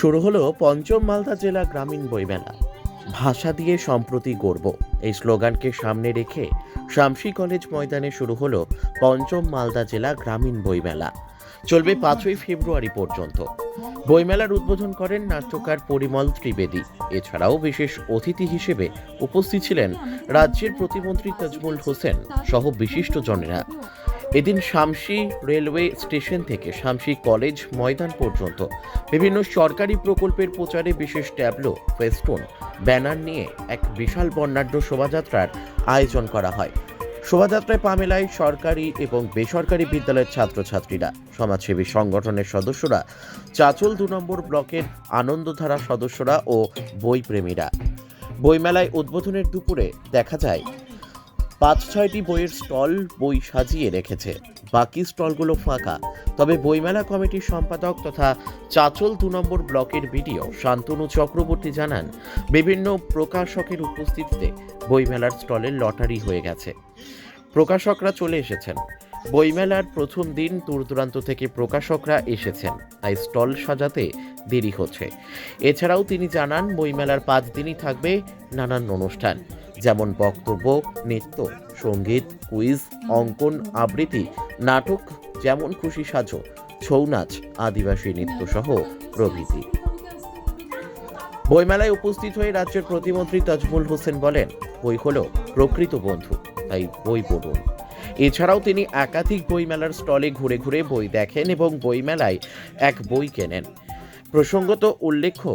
শুরু হলো পঞ্চম মালদা জেলা গ্রামীণ বইমেলা। ভাষা দিয়ে সম্প্রতি গর্ব এই স্লোগানকে সামনে রেখে শামসি কলেজ ময়দানে শুরু হলো পঞ্চম মালদা জেলা গ্রামীণ বইমেলা। চলবে পাঁচই ফেব্রুয়ারি পর্যন্ত। বইমেলার উদ্বোধন করেন নাট্যকার পরিমল ত্রিবেদী। এছাড়াও বিশেষ অতিথি হিসেবে উপস্থিত ছিলেন রাজ্যের প্রতিমন্ত্রী তাজমুল হোসেন সহ বিশিষ্টজনেরা। এদিন শামসি রেলওয়ে স্টেশন থেকে শামসি কলেজ ময়দান পর্যন্ত বিভিন্ন সরকারি প্রকল্পের প্রচারে বিশেষ ট্যাবলো, ফেস্টুন, ব্যানার নিয়ে এক বিশাল বর্ণাঢ্য শোভাযাত্রার আয়োজন করা হয়। শোভাযাত্রায় পামেলায় সরকারি এবং বেসরকারি বিদ্যালয়ের ছাত্রছাত্রীরা, সমাজসেবী সংগঠনের সদস্যরা, চাচল দু নম্বর ব্লকের আনন্দধারা সদস্যরা ও বইপ্রেমীরা। বইমেলায় উদ্বোধনের দুপুরে দেখা যায় পাঁচ ছয়টি বইয়ের স্টল বই সাজিয়ে রেখেছে। বাকি স্টলগুলো ফাঁকা। তবে বইমেলা কমিটির সম্পাদক তথা চাচল দু নম্বর ব্লকের ভিডিও শান্তনু চক্রবর্তী জানান, বিভিন্ন প্রকাশকের উপস্থিতিতে বইমেলার স্টলের লটারি হয়ে গেছে। প্রকাশকরা চলে এসেছেন। বইমেলার প্রথম দিন দূর দূরান্ত থেকে প্রকাশকরা এসেছেন। তাই স্টল সাজাতে দেরি হচ্ছে। এছাড়াও তিনি জানান, বইমেলার পাঁচ দিনই থাকবে নানান অনুষ্ঠান। যেমন বক্তব্য, নৃত্য, সংগীত, কুইজ, অঙ্কন, আবৃত্তি, নাটক যেমন খুশি সাজো, ছৌ নাচ, আদিবাসী নৃত্য সহ প্রভৃতি। বইমেলায় উপস্থিত হয়ে রাজ্যের প্রতিমন্ত্রী তাজমুল হোসেন বলেন, বই হল প্রকৃত বন্ধু, তাই বই পড়ুন। এছাড়াও তিনি একাধিক বইমেলার স্টলে ঘুরে ঘুরে বই দেখেন এবং বইমেলায় এক বই কেনেন। প্রসঙ্গত উল্লেখ্য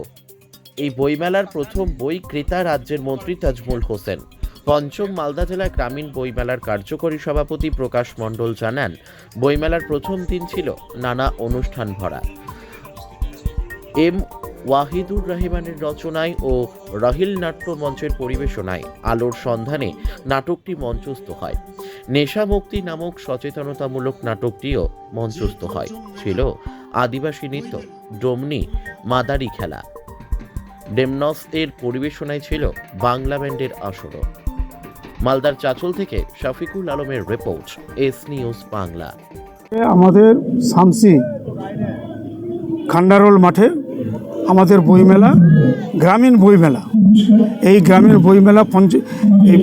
এই বইমেলার প্রথম বই ক্রেতা রাজ্যের মন্ত্রী তাজমুল হোসেন। পঞ্চম মালদা জেলা গ্রামীণ বইমেলার কার্যকরী সভাপতি প্রকাশ মণ্ডল জানান, বইমেলার প্রথম দিন ছিল নানা অনুষ্ঠান ভরা। এম ওয়াহিদুর রহমানের রচনায় ও রাহিল নাট্য মঞ্চের পরিবেশনায় আলোর সন্ধানে নাটকটি মঞ্চস্থ হয়। নেশা মুক্তি নামক সচেতনতামূলক নাটকটিও মঞ্চস্থ হয়। ছিল আদিবাসী নৃত্য, ডোমনি, মাদারি খেলা। ডেমনস এর পরিবেশনায় ছিল বাংলা ব্যান্ডের আসরও। মালদার চাচল থেকে শফিকুল আলমের রিপোর্ট, এস নিউজ বাংলা। আমাদের শামসি, খান্ডারোল মাঠে, আমাদের বইমেলা গ্রামীণ বইমেলা। এই গ্রামীণ বইমেলা পঞ্চ এই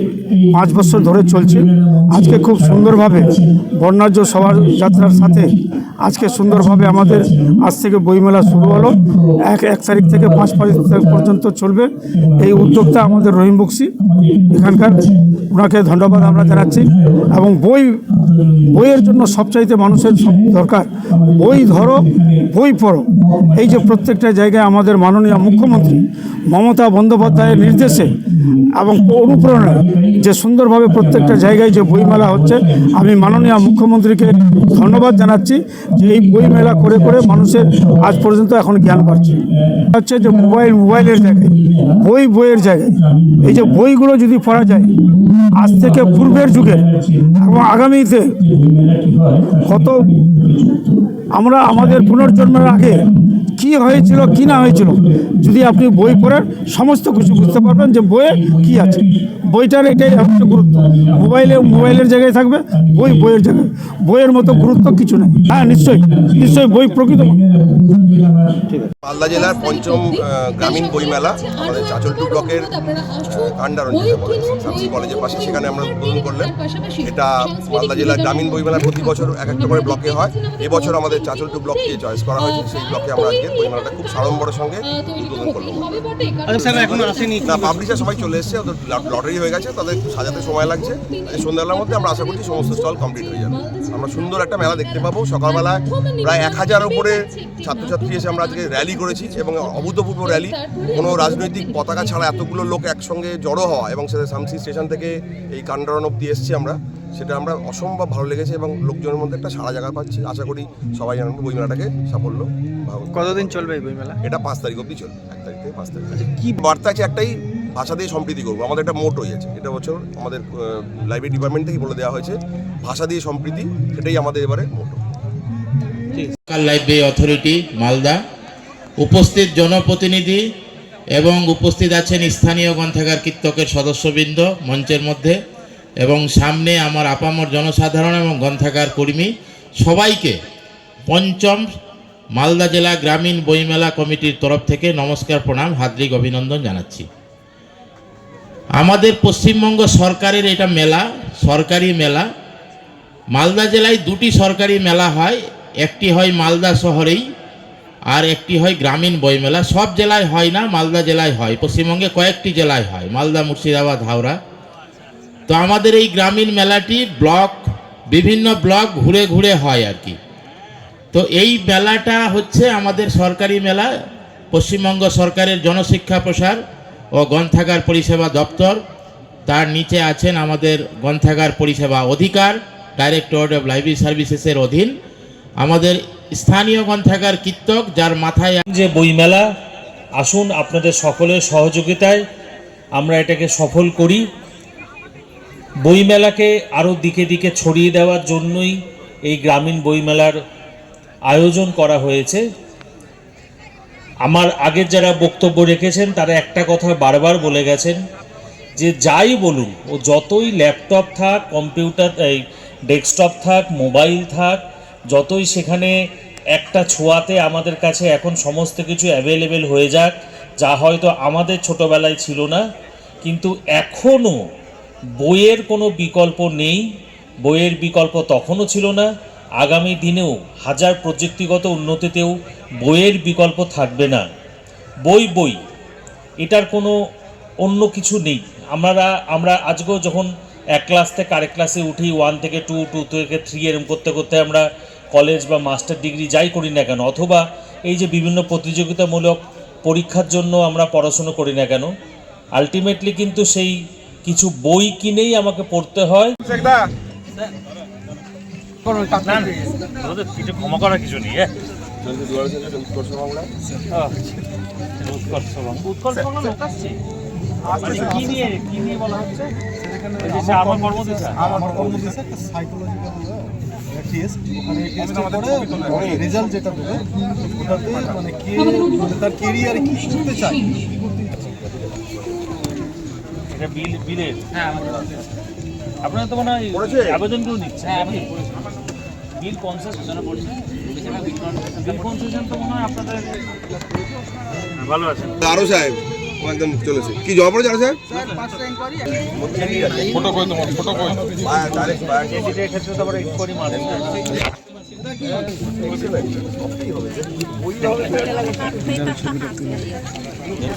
পাঁচ বছর ধরে চলছে। আজকে খুব সুন্দরভাবে বর্ণাঢ্য শোভাযাত্রার সাথে আজকে সুন্দরভাবে আমাদের আজ থেকে বইমেলা শুরু হলো। এক এক তারিখ থেকে পাঁচ তারিখ পর্যন্ত চলবে। এই উদ্যোক্তা আমাদের রহিম বক্সি। এখানকার ওনাকে ধন্যবাদ আমরা জানাচ্ছি। এবং বই, বইয়ের জন্য সবচাইতে মানুষের দরকার, বই ধরো, বই পড়ো। এই যে প্রত্যেকটা জায়গায় আমাদের মাননীয় মুখ্যমন্ত্রী মমতা বন্দ্যোপাধ্যায়ের নির্দেশে এবং অনুপ্রেরণায় যে সুন্দরভাবে প্রত্যেকটা জায়গায় যে বইমেলা হচ্ছে, আমি মাননীয় মুখ্যমন্ত্রীকে ধন্যবাদ জানাচ্ছি যে এই বইমেলা করে করে মানুষের আজ পর্যন্ত এখন জ্ঞান বাড়ছে। হচ্ছে যে মোবাইল, মোবাইলের জায়গায়, বই, বইয়ের জায়গায়। এই যে বইগুলো যদি পড়া যায়, আজ থেকে পূর্বের যুগে এবং আগামীতে কত আমরা আমাদের পুনর্জন্মের আগে কি হয়েছিল, কি না হয়েছিল, যদি আপনি বই পড়েন, সমস্ত কিছু বুঝতে পারবেন যে বইয়ে কি আছে। বইটার এটাই একটা গুরুত্ব। মোবাইলে, মোবাইলের জায়গায় থাকবে, বই বইয়ের জায়গায়। বইয়ের মতো গুরুত্ব কিছু নেই। হ্যাঁ নিশ্চয়ই নিশ্চয়ই বই প্রকৃত। মালদা জেলার পঞ্চম গ্রামীণ বইমেলা আমাদের চাচলটু ব্লকের বলে শামসি কলেজের পাশে সেখানে আমরা উদ্বোধন করলেন এটা মালদা জেলার গ্রামীণ বইমেলা প্রতি বছর এক একটা করে ব্লকে হয়। এবছর আমাদের চাচলটু ব্লককে চয়েস করা হয়েছে সেই ব্লকে আমরা আজকে বইমেলাটা খুব সাড়ম্বরের সঙ্গে উদ্বোধন করলাম। না পাবলিশার সবাই চলে এসেছে ওদের লটারি হয়ে গেছে তাদের সাজাতে সময় লাগছে। সন্ধ্যাবেলার মধ্যে আমরা আশা করছি সমস্ত স্টল কমপ্লিট হয়ে যাবে। আমরা সুন্দর একটা মেলা দেখতে পাবো। সকালবেলা প্রায় এক হাজার উপরে ছাত্রছাত্রী এসে আমরা আজকে র্যালি করেছি এবং অভূতপূর্ব র্যালি কোনো রাজনৈতিক পতাকা ছাড়া এতগুলো লোক একসঙ্গে জড়ো হওয়া এবং সেটা শামসি স্টেশন থেকে এই কান্ডারন অব্দি এসেছি আমরা। সেটা আমরা অসম্ভব ভালো লেগেছে এবং লোকজনের মধ্যে একটা সারা জায়গা পাচ্ছি। আশা করি সবাই যেন বইমেলাটাকে সাফল্য কতদিন চলবে এই বইমেলা? এটা পাঁচ তারিখ অবধি চলবে। এক তারিখ থেকে পাঁচ তারিখ। কি বার্তা আছে একটাই ভাষা দিয়ে সম্প্রীতি করব। আমাদের একটা মোট হয়েছে এটা বছর আমাদের লাইব্রেরি ডিপার্টমেন্ট থেকে বলে দেওয়া হয়েছে ভাষা দিয়ে সম্প্রীতি সেটাই আমাদের এবারে মোটো। Library authority Malda. উপস্থিত জনপ্রতিনিধি এবং উপস্থিত আছেন স্থানীয় গ্রন্থাগার কীর্তকের সদস্যবৃন্দ মঞ্চের মধ্যে এবং সামনে আমার আপামর জনসাধারণ এবং গ্রন্থাগার কর্মী সবাইকে পঞ্চম মালদা জেলা গ্রামীণ বইমেলা কমিটির তরফ থেকে নমস্কার, প্রণাম, হার্দিক অভিনন্দন জানাচ্ছি। আমাদের পশ্চিমবঙ্গ সরকারের এটা মেলা, সরকারি মেলা। মালদা জেলায় দুটি সরকারি মেলা হয়। একটি হয় মালদা শহরেই আর একটি হয় গ্রামীণ বইমেলা। সব জেলায় হয় না, মালদা জেলায় হয়। পশ্চিমবঙ্গে কয়েকটি জেলায় হয়, মালদা, মুর্শিদাবাদ, হাওড়া। তো আমাদের এই গ্রামীণ মেলাটি ব্লক, বিভিন্ন ব্লক ঘুরে ঘুরে হয় আর কি। তো এই মেলাটা হচ্ছে আমাদের সরকারি মেলা, পশ্চিমবঙ্গ সরকারের জনশিক্ষা প্রসার ও গ্রন্থাগার পরিষেবা দপ্তর। তার নিচে আছেন আমাদের গ্রন্থাগার পরিষেবা অধিকার ডাইরেক্টরেট অফ লাইব্রেরি সার্ভিসেসের অধীন। আমাদের স্থানীয় গ্রন্থাগার কীর্তক, যার মাথায় যে বইমেলা, আসুন আপনাদের সকলের সহযোগিতায় আমরা এটাকে সফল করি। বইমেলাকে আরও দিকে দিকে ছড়িয়ে দেওয়ার জন্যই এই গ্রামীণ বইমেলার আয়োজন করা হয়েছে। আমার আগের যারা বক্তব্য রেখেছেন, তারা একটা কথা বারবার বলে গেছেন যে যাই বলুন, ও যতই ল্যাপটপ থাক, কম্পিউটার, এই ডেস্কটপ থাক, মোবাইল থাক যতই সেখানে একটা ছোঁয়াতে আমাদের কাছে এখন সমস্ত কিছু অ্যাভেলেবেল হয়ে যাক, যা হয়তো আমাদের ছোটোবেলায় ছিল না, কিন্তু এখনও বইয়ের কোনো বিকল্প নেই, বইয়ের বিকল্প তখনও ছিল না, আগামী দিনেও হাজার প্রযুক্তিগত উন্নতিতেও বইয়ের বিকল্প থাকবে না। বই বই, এটার কোনো অন্য কিছু নেই। আমরা আমরা আজকেও যখন এক ক্লাস থেকে আরেক ক্লাসে উঠি ওয়ান থেকে টু টু থেকে থ্রি এরম করতে করতে আমরা কলেজ বা মাস্টার ডিগ্রি যাই করি না কেন অথবা এই যে বিভিন্ন প্রতিযোগিতামূলক পরীক্ষার জন্য আমরা পড়াশুনো করি না কেন আলটিমেটলি কিন্তু সেই কিছু বই কিনেই আমাকে পড়তে হয়। ক্ষমা করার কিছু নেই হ্যাঁ। উৎকর্ষ বাংলা উৎকর্ষ বাংলা লোক আসছে কি নিয়ে কি নিয়ে বলা হচ্ছে? ওই যে সে আমার কর্মদিশা? আমার কর্মদিশা একটা সাইকোলজিক্যাল টেস্ট ওখানে টেস্ট করে রেজাল্ট যেটা দেবে ওটাতে মানে কে মানে তার কেরিয়ারে কি করতে চায় এটা বিল বিলের? হ্যাঁ আপনারা তো মনে হয় আবেদনগুলো নিচ্ছেন নাকি? বিল কনসেশন পড়ছে। বিল কনসেশন তো মনে হয় আপনাদের ভালো আছেন আরও সাহেব। একদম চলেছে। কি জমা পড়েছে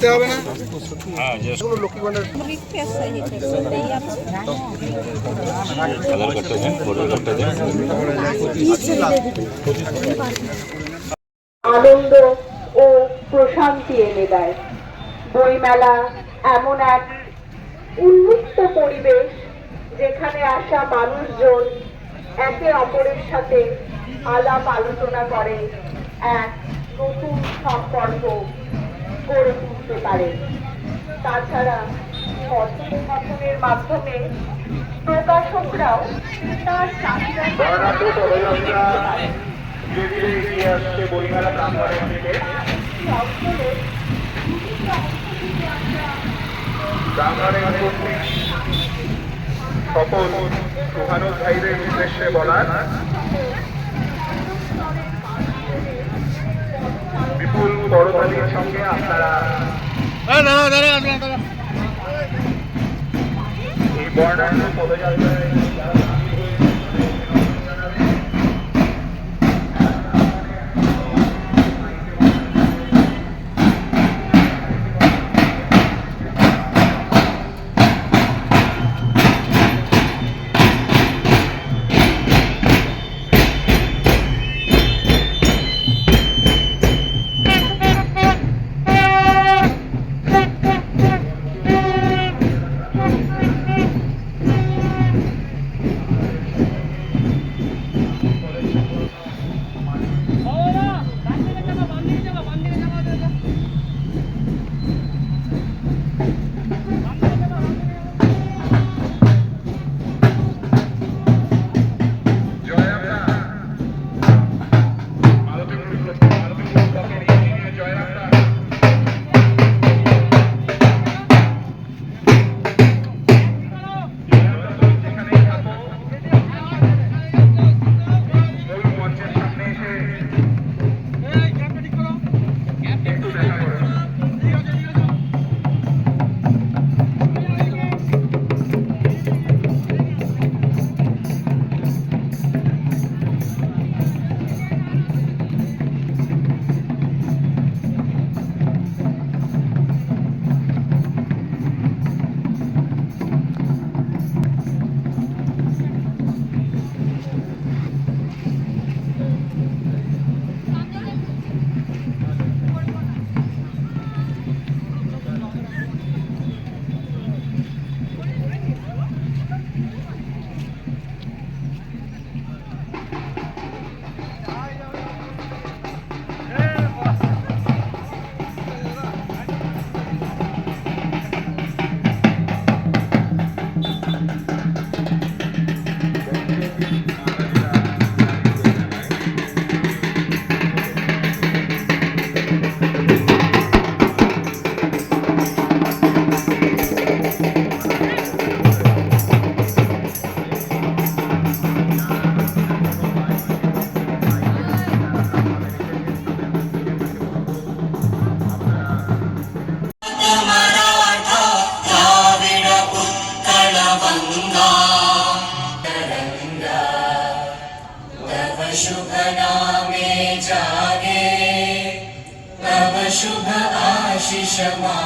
তো আবার আনন্দ ও প্রশান্তি এনে দেয়। বইমেলা এমন এক উন্মুক্ত পরিবেশ যেখানে আসা মানুষজন একে অপরের সাথে আলাপ আলোচনা করে এক নতুন সম্পর্ক গড়ে তুলতে পারে। তাছাড়া কথোপকথনের মাধ্যমে প্রকাশকরাও তার চাহিদা অঞ্চলের সকল শুভানুধ্যায়ীদের উদ্দেশ্যে বলার বিপুল করতালির সঙ্গে আপনারা এই বর্ণাঢ্য পদযাত্রায় 什么？